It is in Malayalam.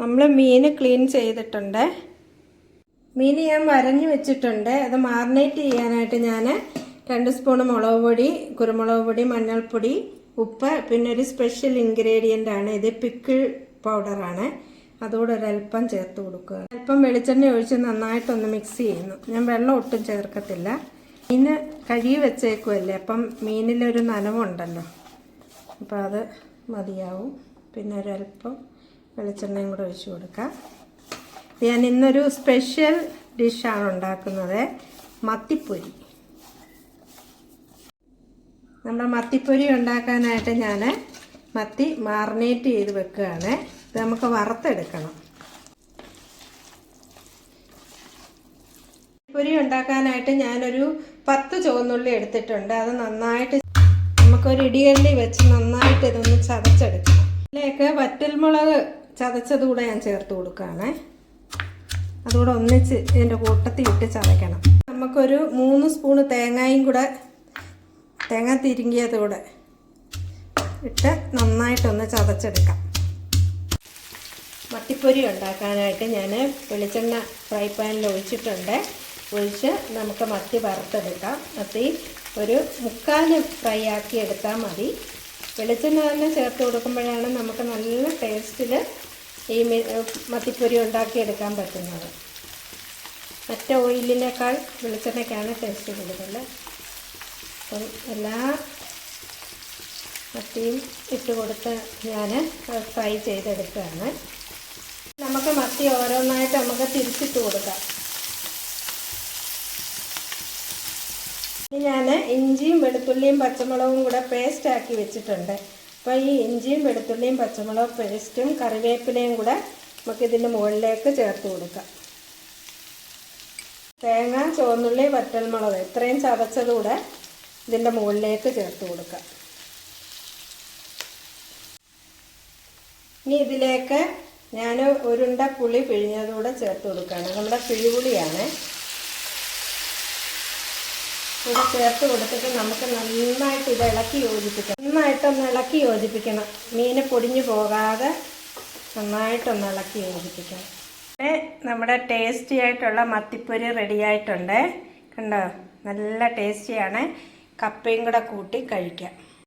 നമ്മൾ മീൻ ക്ലീൻ ചെയ്തിട്ടുണ്ട്. മീൻ ഞാൻ വരഞ്ഞു വെച്ചിട്ടുണ്ട്. അത് മാറിനേറ്റ് ചെയ്യാനായിട്ട് ഞാൻ രണ്ട് സ്പൂൺ മുളക് പൊടി കുരുമുളക് പൊടി മഞ്ഞൾപ്പൊടി ഉപ്പ് പിന്നെ ഒരു സ്പെഷ്യൽ ഇൻഗ്രീഡിയന്റ് ആണ് ഇത് പിക്കിൾ പൗഡറാണ് അതുകൂടെ ഒരല്പം ചേർത്ത് കൊടുക്കുക. അല്പം വെളിച്ചെണ്ണ ഒഴിച്ച് നന്നായിട്ടൊന്ന് മിക്സ് ചെയ്യുന്നു. ഞാൻ വെള്ളം ഒട്ടും ചേർക്കത്തില്ല. മീൻ കഴുകി വെച്ചേക്കുമല്ലേ അപ്പം മീനിലൊരു നനവുണ്ടല്ലോ. അപ്പോൾ അത് മതിയാവും. പിന്നെ ഒരല്പം വെളിച്ചെണ്ണയും കൂടെ ഒഴിച്ചു കൊടുക്കാം. ഞാൻ ഇന്നൊരു സ്പെഷ്യൽ ഡിഷാണ് ഉണ്ടാക്കുന്നത്. മത്തിപ്പൊരി. നമ്മുടെ മത്തിപ്പൊരി ഉണ്ടാക്കാനായിട്ട് ഞാൻ മത്തി മാറിനേറ്റ് ചെയ്ത് വെക്കുകയാണ്. ഇത് നമുക്ക് വറുത്തെടുക്കണം. പൊരി ഉണ്ടാക്കാനായിട്ട് ഞാനൊരു പത്ത് ചുവന്നുള്ളി എടുത്തിട്ടുണ്ട്. അത് നന്നായിട്ട് നമുക്കൊരു ഇടിയല്ലി വെച്ച് നന്നായിട്ട് ഇതൊന്ന് ചതച്ചെടുക്കണം. ഇതിലേക്ക് വറ്റൽമുളക് ചതച്ചത് കൂടെ ഞാൻ ചേർത്ത് കൊടുക്കുകയാണ്. അതുകൂടെ ഒന്നിച്ച് ഇതിന്റെ കൂട്ടത്തിൽ ഇട്ട് ചതയ്ക്കണം. നമുക്കൊരു മൂന്ന് സ്പൂണ് തേങ്ങയും കൂടെ തേങ്ങ തിരുങ്ങിയത് കൂടെ ഇട്ട് നന്നായിട്ടൊന്ന് ചതച്ചെടുക്കാം. മത്തിപ്പൊരി ഉണ്ടാക്കാനായിട്ട് ഞാൻ വെളിച്ചെണ്ണ ഫ്രൈ പാനിൽ ഒഴിച്ചിട്ടുണ്ട്. ഒഴിച്ച് നമുക്ക് മത്തി വറുത്തെടുക്കാം. മത്തി ഒരു മുക്കാൽ ഫ്രൈ ആക്കി എടുത്താൽ മതി. വെളിച്ചെണ്ണ തന്നെ ചേർത്ത് കൊടുക്കുമ്പോഴാണ് നമുക്ക് നല്ല ടേസ്റ്റിൽ ഈ മത്തിപ്പൊരി ഉണ്ടാക്കിയെടുക്കാൻ പറ്റുന്നത്. മറ്റേ ഓയിലിനേക്കാൾ വെളിച്ചെണ്ണയ്ക്കാണ് ടേസ്റ്റ് കൂടുതൽ അപ്പം എല്ലാ മത്തിയും ഇട്ട് കൊടുത്ത് ഞാൻ ഫ്രൈ ചെയ്തെടുക്കുകയാണ്. നമുക്ക് മത്തി ഓരോന്നായിട്ട് നമുക്ക് തിരിച്ചിട്ട് കൊടുക്കാം. ഇനി ഞാൻ ഇഞ്ചിയും വെളുത്തുള്ളിയും പച്ചമുളകും കൂടെ പേസ്റ്റ് ആക്കി വെച്ചിട്ടുണ്ട്. അപ്പോൾ ഈ ഇഞ്ചിയും വെളുത്തുള്ളിയും പച്ചമുളക് പേസ്റ്റും കറിവേപ്പിലയും കൂടെ നമുക്ക് ഇതിന്റെ മുകളിലേക്ക് ചേർത്ത് കൊടുക്കാം. തേങ്ങ ചുവന്നുള്ളി വറ്റൽമുളക് ഇത്രയും ചതച്ചതുകൂടെ ഇതിന്റെ മുകളിലേക്ക് ചേർത്ത് കൊടുക്കാം. ഇനി ഇതിലേക്ക് ഞാൻ ഒരുണ്ട പുളി പിഴിഞ്ഞതുകൂടെ ചേർത്ത് കൊടുക്കുകയാണ്. നമ്മുടെ പിഴിപുളിയാണ്. ഇവിടെ ചേർത്ത് കൊടുത്തിട്ട് നമുക്ക് നന്നായിട്ട് ഇത് ഇളക്കി യോജിപ്പിക്കണം. നന്നായിട്ടൊന്ന് ഇളക്കി യോജിപ്പിക്കണം. മീൻ പൊടിഞ്ഞു പോകാതെ നന്നായിട്ടൊന്ന് ഇളക്കി യോജിപ്പിക്കണം. നമ്മുടെ ടേസ്റ്റി ആയിട്ടുള്ള മത്തിപ്പൊരി റെഡി ആയിട്ടുണ്ട്. കണ്ടോ? നല്ല ടേസ്റ്റിയാണ് കപ്പയും കൂടെ കൂട്ടി കഴിക്കാം.